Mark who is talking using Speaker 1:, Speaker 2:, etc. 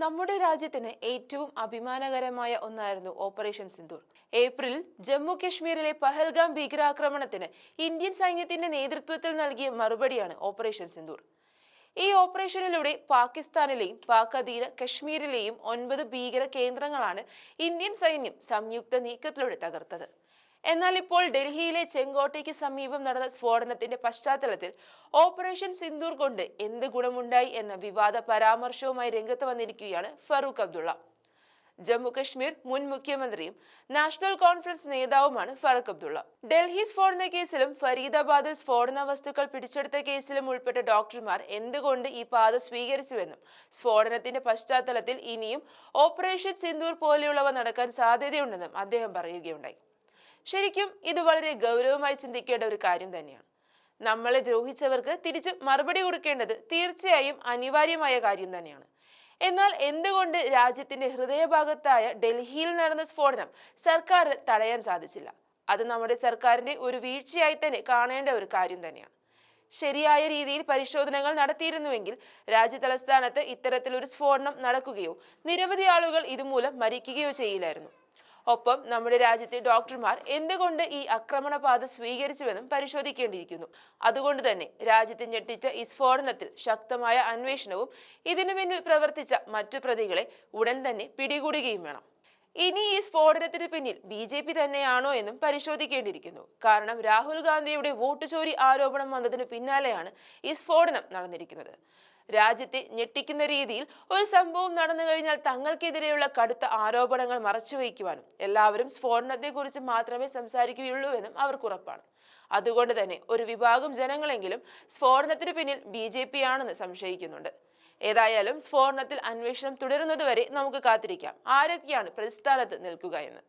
Speaker 1: നമ്മുടെ രാജ്യത്തിന് ഏറ്റവും അഭിമാനകരമായ ഒന്നായിരുന്നു ഓപ്പറേഷൻ സിന്ദൂർ. ഏപ്രിൽ ജമ്മു കശ്മീരിലെ പഹൽഗാം ഭീകരാക്രമണത്തിന് ഇന്ത്യൻ സൈന്യത്തിന്റെ നേതൃത്വത്തിൽ നൽകിയ മറുപടിയാണ് ഓപ്പറേഷൻ സിന്ദൂർ. ഈ ഓപ്പറേഷനിലൂടെ പാകിസ്ഥാനിലെയും പാക് അധീന കശ്മീരിലെയും ഒൻപത് ഭീകര കേന്ദ്രങ്ങളാണ് ഇന്ത്യൻ സൈന്യം സംയുക്ത നീക്കത്തിലൂടെ തകർത്തത്. എന്നാൽ ഇപ്പോൾ ഡൽഹിയിലെ ചെങ്കോട്ടയ്ക്ക് സമീപം നടന്ന സ്ഫോടനത്തിന്റെ പശ്ചാത്തലത്തിൽ ഓപ്പറേഷൻ സിന്ദൂർ കൊണ്ട് എന്ത് ഗുണമുണ്ടായി എന്ന വിവാദ പരാമർശവുമായി രംഗത്ത് വന്നിരിക്കുകയാണ് ഫറൂഖ് അബ്ദുള്ള. ജമ്മു കശ്മീർ മുൻ മുഖ്യമന്ത്രിയും നാഷണൽ കോൺഫറൻസ് നേതാവുമാണ് ഫറൂഖ് അബ്ദുള്ള. ഡൽഹി സ്ഫോടന കേസിലും ഫരീദാബാദിൽ സ്ഫോടന വസ്തുക്കൾ പിടിച്ചെടുത്ത കേസിലും ഉൾപ്പെട്ട ഡോക്ടർമാർ എന്തുകൊണ്ട് ഈ പാത സ്വീകരിച്ചുവെന്നും സ്ഫോടനത്തിന്റെ പശ്ചാത്തലത്തിൽ ഇനിയും ഓപ്പറേഷൻ സിന്ദൂർ പോലെയുള്ളവ നടക്കാൻ സാധ്യതയുണ്ടെന്നും അദ്ദേഹം പറയുകയുണ്ടായി. ശരിക്കും ഇത് വളരെ ഗൗരവമായി ചിന്തിക്കേണ്ട ഒരു കാര്യം തന്നെയാണ്. നമ്മളെ ദ്രോഹിച്ചവർക്ക് തിരിച്ച് മറുപടി കൊടുക്കേണ്ടത് തീർച്ചയായും അനിവാര്യമായ കാര്യം തന്നെയാണ്. എന്നാൽ എന്തുകൊണ്ട് രാജ്യത്തിന്റെ ഹൃദയഭാഗത്തായ ഡൽഹിയിൽ നടന്ന സ്ഫോടനം സർക്കാർ തടയാൻ സാധിച്ചില്ല? അത് നമ്മുടെ സർക്കാരിന്റെ ഒരു വീഴ്ചയായി തന്നെ കാണേണ്ട ഒരു കാര്യം തന്നെയാണ്. ശരിയായ രീതിയിൽ പരിശോധനകൾ നടത്തിയിരുന്നുവെങ്കിൽ രാജ്യ തലസ്ഥാനത്ത് ഇത്തരത്തിലൊരു സ്ഫോടനം നടക്കുകയോ നിരവധി ആളുകൾ ഇതുമൂലം മരിക്കുകയോ ചെയ്യില്ലായിരുന്നു. ഒപ്പം നമ്മുടെ രാജ്യത്തെ ഡോക്ടർമാർ എന്തുകൊണ്ട് ഈ ആക്രമണപാത സ്വീകരിച്ചുവെന്നും പരിശോധിക്കേണ്ടിയിരിക്കുന്നു. അതുകൊണ്ട് തന്നെ രാജ്യത്തെ ഞെട്ടിച്ച ഈ സ്ഫോടനത്തിൽ ശക്തമായ അന്വേഷണവും ഇതിനു പിന്നിൽ പ്രവർത്തിച്ച മറ്റു പ്രതികളെ ഉടൻ തന്നെ പിടികൂടുകയും വേണം. ഇനി ഈ സ്ഫോടനത്തിന് പിന്നിൽ ബി ജെ പി തന്നെയാണോ എന്നും പരിശോധിക്കേണ്ടിയിരിക്കുന്നു. കാരണം രാഹുൽ ഗാന്ധിയുടെ വോട്ട് ചോരി ആരോപണം വന്നതിന് പിന്നാലെയാണ് ഈ സ്ഫോടനം നടന്നിരിക്കുന്നത്. രാജ്യത്തെ ഞെട്ടിക്കുന്ന രീതിയിൽ ഒരു സംഭവം നടന്നു കഴിഞ്ഞാൽ തങ്ങൾക്കെതിരെയുള്ള കടുത്ത ആരോപണങ്ങൾ മറച്ചുവെക്കുവാനും എല്ലാവരും സ്ഫോടനത്തെക്കുറിച്ച് മാത്രമേ സംസാരിക്കുകയുള്ളൂ എന്നും അവർക്ക് ഉറപ്പാണ്. അതുകൊണ്ട് തന്നെ ഒരു വിഭാഗം ജനങ്ങളെങ്കിലും സ്ഫോടനത്തിന് പിന്നിൽ ബി ജെ പി ആണെന്ന് സംശയിക്കുന്നുണ്ട്. ഏതായാലും സ്ഫോടനത്തിൽ അന്വേഷണം തുടരുന്നതുവരെ നമുക്ക് കാത്തിരിക്കാം. ആരൊക്കെയാണ് പ്രതിസ്ഥാനത്ത് നിൽക്കുക എന്ന്?